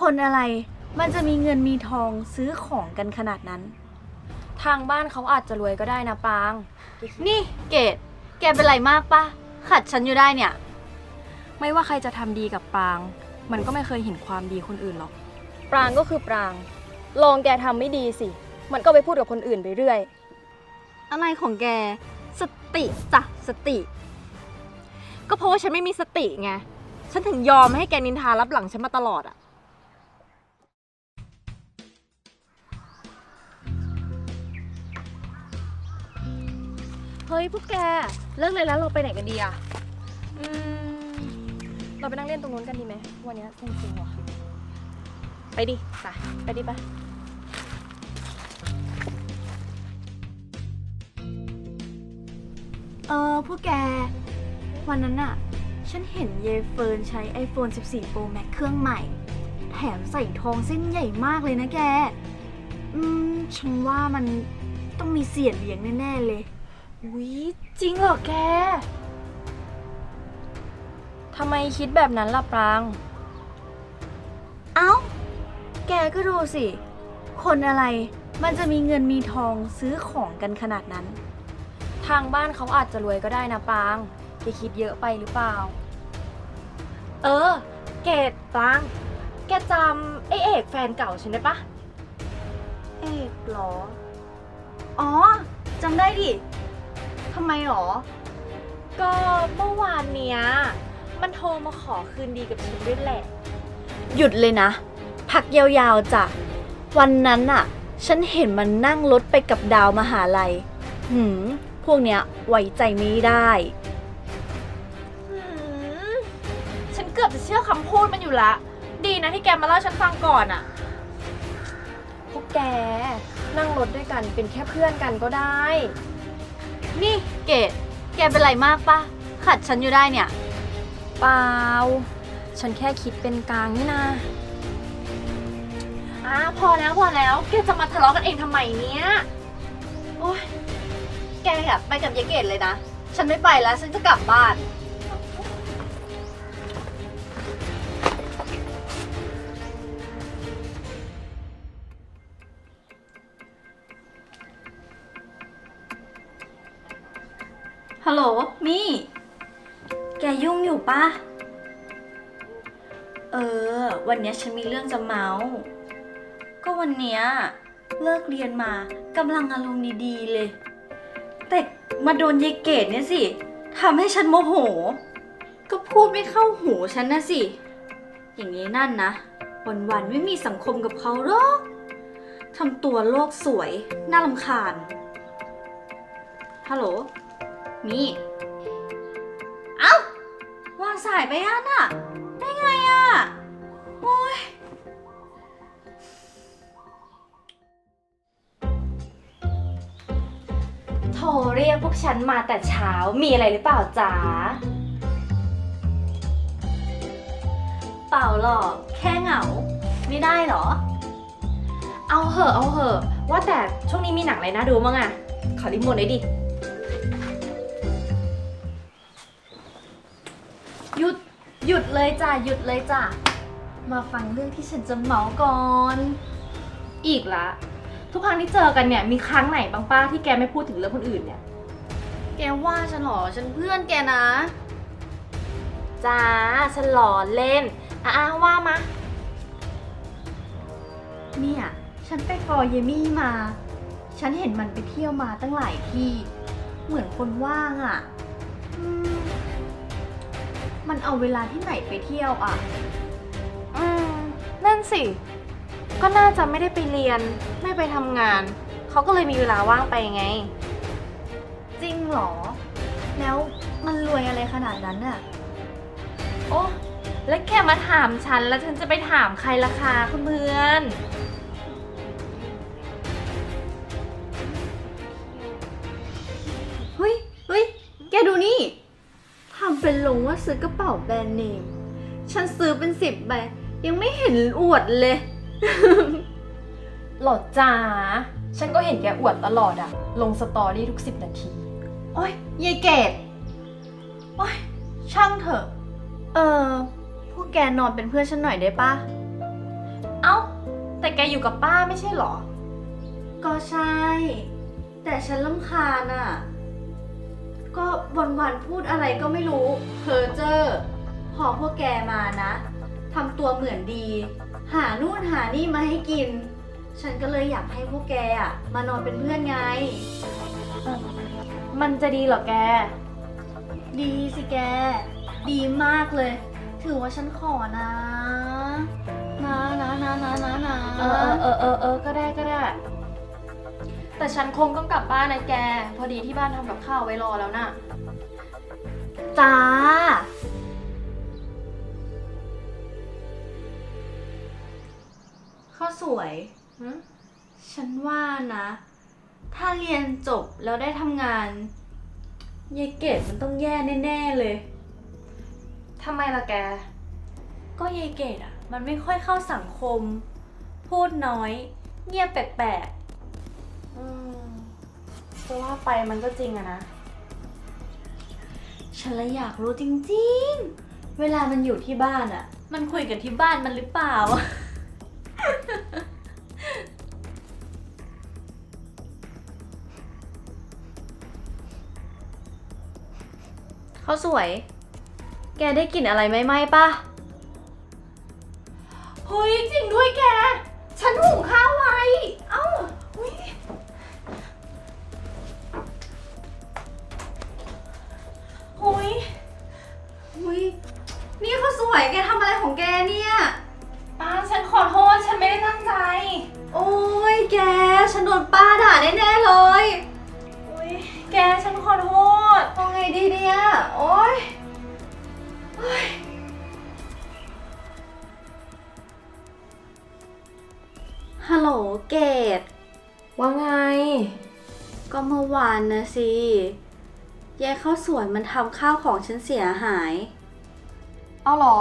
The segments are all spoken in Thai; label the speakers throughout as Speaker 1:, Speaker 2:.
Speaker 1: คนอะไร มันจะมีเงินมีทองซื้อของกันขนาดนั้น
Speaker 2: ทางบ้านเขาอาจจะรวยก็ได้นะปราง
Speaker 1: นี่เกดแกเป็นไรมากปะขัดฉันอยู่ได้เนี่ย
Speaker 2: ไม่ว่าใครจะทำดีกับปราง มันก็ไม่เคยเห็นความดีคนอื่นหรอก ปรางก็คือปราง ลองแกทำไม่ดีสิ มันก็ไปพูดกับคนอื่นไปเรื่อย
Speaker 1: อะไรของแก สติจ้ะสติ
Speaker 3: ก็เพราะว่าฉันไม่มีสติไง ฉันถึงยอมให้แกนินทารับหลังฉันมาตลอดอะ
Speaker 2: เฮ้ยพวกแกเลิกเลยแล้วเราไปไหนกันดีอะอืมเราไปนั่งเล่นตรงนู้นกันดีไหมวันนี้จริงๆว่ะ
Speaker 3: ไปดิไป
Speaker 2: ไปดิปะ
Speaker 1: เออพวกแก วันนั้นอะฉันเห็นเยเฟิร์นใช้ iPhone 14 Pro Max เครื่องใหม่ แถมใส่ทองเส้นใหญ่มากเลยนะแก อืม ฉันว่ามันต้องมีเสียนเลี้ยงแน่ ๆ เลย
Speaker 2: อุ้ยจริงเหรอแก ทำไมคิดแบบนั้นล่ะปราง
Speaker 1: เอ้า แกก็ดูสิ คนอะไรมันจะมีเงินมีทองซื้อของกันขนาดนั้น
Speaker 2: ทางบ้านเขาอาจจะรวยก็ได้นะปรางแกคิดเยอะไปหรือเปล่า
Speaker 3: เออ เกดปราง แกจำไอเอกแฟนเก่าฉันได้ปะ
Speaker 1: เอกเหรอ อ๋อจำได้ดิ ทำไมหรอ
Speaker 3: ก็เมื่อวานเนี้ย มันโทรมาขอคืนดีกับฉันด้วยแหละ
Speaker 1: หยุดเลยนะ พักยาวๆจ้ะ วันนั้นอะฉันเห็นมันนั่งรถไปกับดาวมหาลัย หืม พวกเนี้ยไว้ใจไม่ได้
Speaker 3: หืม ฉันเกือบจะเชื่อคำพูดมันอยู่ละ ดีนะที่แกมาเล่าฉันฟังก่อนอะ
Speaker 2: พวกแก นั่งรถด้วยกันเป็นแค่เพื่อนกันก็ได้
Speaker 1: นี่เกดแกเป็นไรมากปะขัดฉันอยู่ได้เนี่ย
Speaker 2: เปล่า ฉันแค่คิดเป็นกลางนี่นา
Speaker 3: อะพอแล้วพอแล้วแกจะมาทะเลาะกันเองทำไมเนี้ย
Speaker 1: โอ๊ยแกอะไปกับยายเกดเลยนะ ฉันไม่ไปแล้ว ฉันจะกลับบ้าน ฮัลโหลมี่ แกยุ่งอยู่ปะเออ วันเนี้ยฉันมีเรื่องจะเมาส์ก็วันเนี้ยเลิกเรียนมากำลังอารมณ์ดีๆเลย แต่มาโดนยายเกดเนี่ยสิทำให้ฉันโมโห ก็พูดไม่เข้าหูฉันนะสิ อย่างนี้นั่นนะ วันๆไม่มีสังคมกับเขาหรอกทำตัวโลกสวย น่ารำคาญฮัลโหล มีเอ้าวางสายไปอะน่ะได้ไงอะโอ้ย
Speaker 3: โทรเรียกพวกฉันมาแต่เช้ามีอะไรหรือเปล่าจ๋า
Speaker 1: เปล่าหรอกแค่เหงา ไม่ได้หรอ
Speaker 3: เอาเหอะเอาเหอะว่าแต่ช่วงนี้มีหนังอะไรน่าดูมั้งอะขอรีโมทหน่อยดิ
Speaker 1: หยุดเลยจ้ะหยุดเลยจ้ะมาฟังเรื่องที่ฉันจะเมาก่อน
Speaker 3: อีกละ ทุกครั้งที่เจอกันเนี่ยมีครั้งไหนบ้างป้าที่แกไม่พูดถึงเรื่องคนอื่นเนี่ย
Speaker 1: แกว่าฉันเหรอฉันเพื่อนแกนะ
Speaker 3: จ้าฉันหลอเล่นอะๆว่ามา
Speaker 1: เนี่ยฉันไปฟอร์เยมี่มา ฉันเห็นมันไปเที่ยวมาตั้งหลายที่ เหมือนคนว่างอะ่ะ อืม มันเอาเวลาที่ไหนไปเที่ยวอะ
Speaker 3: อืม นั่นสิ ก็น่าจะไม่ได้ไปเรียน ไม่ไปทำงาน เขาก็เลยมีเวลาว่างไปไง
Speaker 1: จริงเหรอ แล้วมันรวยอะไรขนาดนั้นอะ
Speaker 3: โอ้แล้วแกมาถามฉันแล้วฉันจะไปถามใครล่ะคะคุณเพื่อน
Speaker 1: เฮ้ย เฮ้ย แกดูนี่ทำ เป็นลงว่าซื้อกระเป๋าแบรนด์เนม ฉันซื้อเป็นสิบใบ ยังไม่เห็นอวดเลย
Speaker 2: หลอดจ๋าฉันก็เห็นแกอวดตลอดอะลงสตอรี่ทุกสิบนาที
Speaker 1: โอ้ยยายเกดโอ้ยช่างเถอะ เออ พวกแกนอนเป็นเพื่อนฉันหน่อยได้ปะ
Speaker 4: เอ้า แต่แกอยู่กับป้าไม่ใช่เหรอ
Speaker 1: ก็ใช่ แต่ฉันลำคาญอะ ก็วันๆพูดอะไรก็ไม่รู้เพอเจอร์พอพวกแกมานะทำตัวเหมือนดี หานู่นหานี่มาให้กิน ฉันก็เลยอยากให้พวกแกอะมานอนเป็นเพื่อนไง
Speaker 4: มันจะดีเหรอแก
Speaker 1: ดีสิแก ดีมากเลย ถือว่าฉันขอนะ นะนะนะนะนะนะ
Speaker 4: เออเออเออเออก็ได้ก็ได้ แต่ฉันคงต้องกลับบ้านนะแก พอดีที่บ้านทำกับข้าวไว้รอแล้วน่ะ
Speaker 1: จ้า ข้าวสวย ฉันว่านะ ถ้าเรียนจบแล้วได้ทำงานยายเกดมันต้องแย่แน่ๆเลย
Speaker 4: ทำไมล่ะแก
Speaker 1: ก็ยายเกดอะ มันไม่ค่อยเข้าสังคม พูดน้อย เงียบแปลก
Speaker 4: อืมจะว่าไปมันก็จริงอะนะ
Speaker 1: ๆฉันเลยอยากรู้จริงๆ เวลามันอยู่ที่บ้านอะมันคุยกันที่บ้านมันหรือเปล่า เขาสวย แกได้กลิ่นอะไรไหมๆปะ
Speaker 4: เฮ้ยจริงด้วยแก ฉันหุงข้าวไว้
Speaker 1: นี่เขาสวยแกทำอะไรของแกเนี่ย
Speaker 4: ป้าฉันขอโทษฉันไม่ได้ตั้งใจ
Speaker 1: โอ้ยแก ฉันโดนป้าด่าแน่ๆเลย
Speaker 4: อุ้ยแกฉันขอโทษ
Speaker 1: เอาไงดีเนี่ย โอ้ยเฮ้ยฮัลโหลเกด
Speaker 4: ว่าไง
Speaker 1: ก็เมื่อวานนะสิยายข้าวสวยมันทำข้าวของฉันเสียหาย
Speaker 4: เอาเหรอ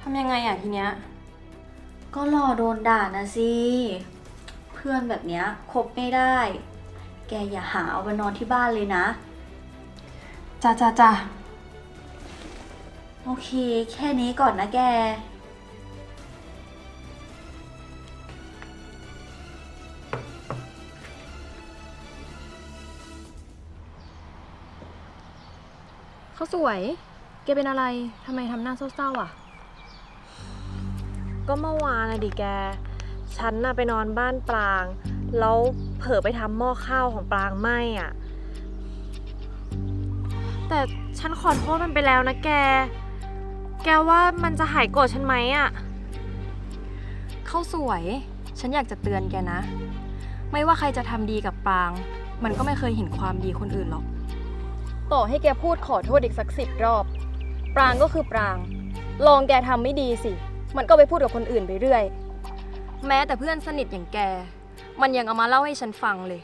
Speaker 4: ทำยังไงอะทีเนี้ย
Speaker 1: ก็รอโดนด่านะสิ เพื่อนแบบเนี้ยคบไม่ได้ แกอย่าหาเอาไปนอนที่บ้านเลยนะ
Speaker 4: จ้าจ้าจ้า
Speaker 1: โอเค แค่นี้ก่อนนะแก
Speaker 2: เขาสวย แกเป็นอะไร ทำไมทำหน้าเศร้าๆอะ
Speaker 3: ก็เมื่อวานนะดิแก ฉันน่ะไปนอนบ้านปราง แล้วเผลอไปทำหม้อข้าวของปรางไหมอะ แต่ฉันขอโทษมันไปแล้วนะแก แกว่ามันจะหายโกรธฉันไหมอะ
Speaker 2: เข้าสวย ฉันอยากจะเตือนแกนะ ไม่ว่าใครจะทำดีกับปราง มันก็ไม่เคยเห็นความดีคนอื่นหรอก ต่อให้แกพูดขอโทษอีกสักสิบรอบ ปรางก็คือปราง ลองแกทำไม่ดีสิ มันก็ไปพูดกับคนอื่นไปเรื่อย แม้แต่เพื่อนสนิทอย่างแก มันยังเอามาเล่าให้ฉันฟังเลย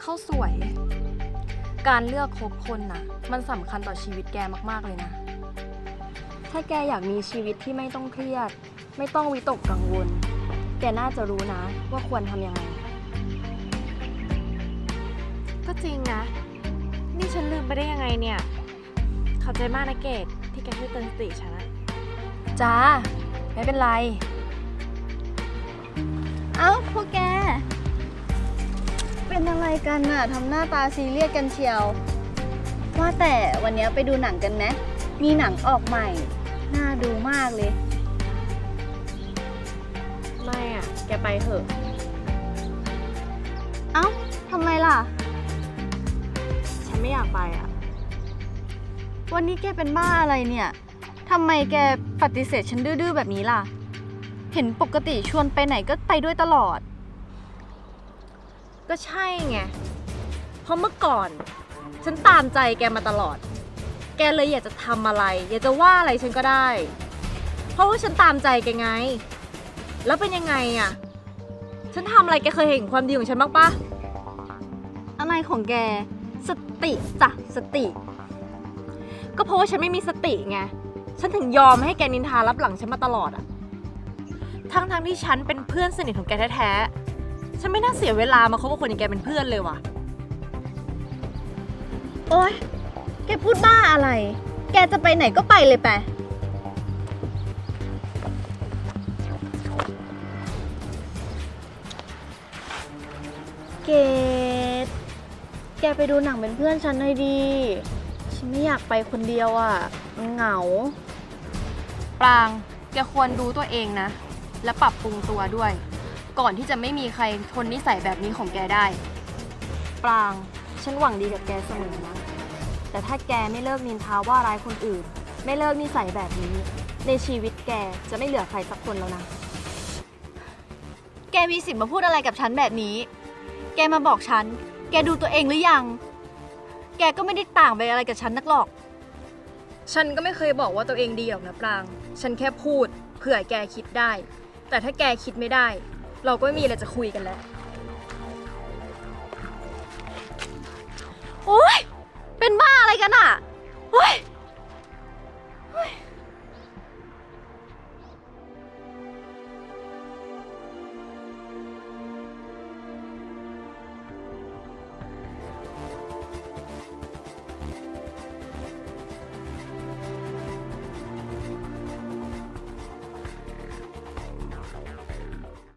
Speaker 2: เข้าสวย การเลือกคบคนนะมันสำคัญต่อชีวิตแกมากๆเลยนะ ถ้าแกอยากมีชีวิตที่ไม่ต้องเครียด ไม่ต้องวิตกกังวล แกน่าจะรู้นะ ว่าควรทำยังไง
Speaker 3: ก็จริงนะ นี่ฉันลืมไปได้ยังไงเนี่ย ขอบใจมากนะเกดที่แกช่วยเตือนสติฉันอะ
Speaker 2: จ้า ไม่เป็นไร
Speaker 1: เอ้าพวกแก เป็นอะไรกันน่ะทำหน้าตาซีเรียสกันเชียว ว่าแต่วันนี้ไปดูหนังกันไหมมีหนังออกใหม่ น่าดูมากเลย
Speaker 3: ไม่อะแกไปเถอะ
Speaker 1: เอ้าทำไมล่ะ
Speaker 3: ฉันไม่อยากไปอะ
Speaker 1: วันนี้แกเป็นบ้าอะไรเนี่ยทำไมแกปฏิเสธฉันดื้อๆแบบนี้ล่ะ เห็นปกติชวนไปไหนก็ไปด้วยตลอด
Speaker 3: ก็ใช่ไง เพราะเมื่อก่อน ฉันตามใจแกมาตลอด แกเลยอยากจะทำอะไร อยากจะว่าอะไรฉันก็ได้ เพราะว่าฉันตามใจแกไง แล้วเป็นยังไงอะฉันทำอะไรแกเคยเห็นความดีของฉันบ้างปะ
Speaker 1: อะไรของแก สติจ้ะสติ
Speaker 3: ก็เพราะว่าฉันไม่มีสติไง ฉันถึงยอมให้แกนินทารับหลังฉันมาตลอดอะทั้งๆทที่ฉันเป็นเพื่อนสนิทของแกแท้ๆ ฉันไม่น่าเสียเวลามาคบกับคนอย่างแกเป็นเพื่อนเลยว่ะ
Speaker 1: โอ๊ย แกพูดบ้าอะไร แกจะไปไหนก็ไปเลยไป เกดแกไปดูหนังเป็นเพื่อนฉันหน่อยดี ฉันไม่อยากไปคนเดียวอะ่ะมันเหงา
Speaker 2: ปรางแกควรดูตัวเองนะ และปรับปรุงตัวด้วย ก่อนที่จะไม่มีใครทนนิสัยแบบนี้ของแกได้ ปราง ฉันหวังดีกับแกเสมอนะ แต่ถ้าแกไม่เลิกนินทาว่าร้ายคนอื่น ไม่เลิกนิสัยแบบนี้ ในชีวิตแกจะไม่เหลือใครสักคนแล้วนะ
Speaker 1: แกมีสิทธิ์มาพูดอะไรกับฉันแบบนี้ แกมาบอกฉัน แกดูตัวเองหรือยัง แกก็ไม่ได้ต่างไปอะไรกับฉันนักหรอก
Speaker 2: ฉันก็ไม่เคยบอกว่าตัวเองดีหรอกนะปราง ฉันแค่พูด เผื่อแกคิดได้ แต่ถ้าแกคิดไม่ได้ เราก็ไม่มีอะไรจะคุยกันแล้ว
Speaker 1: โอ๊ย เป็นบ้าอะไรกันอะโอ๊ยโอ๊ย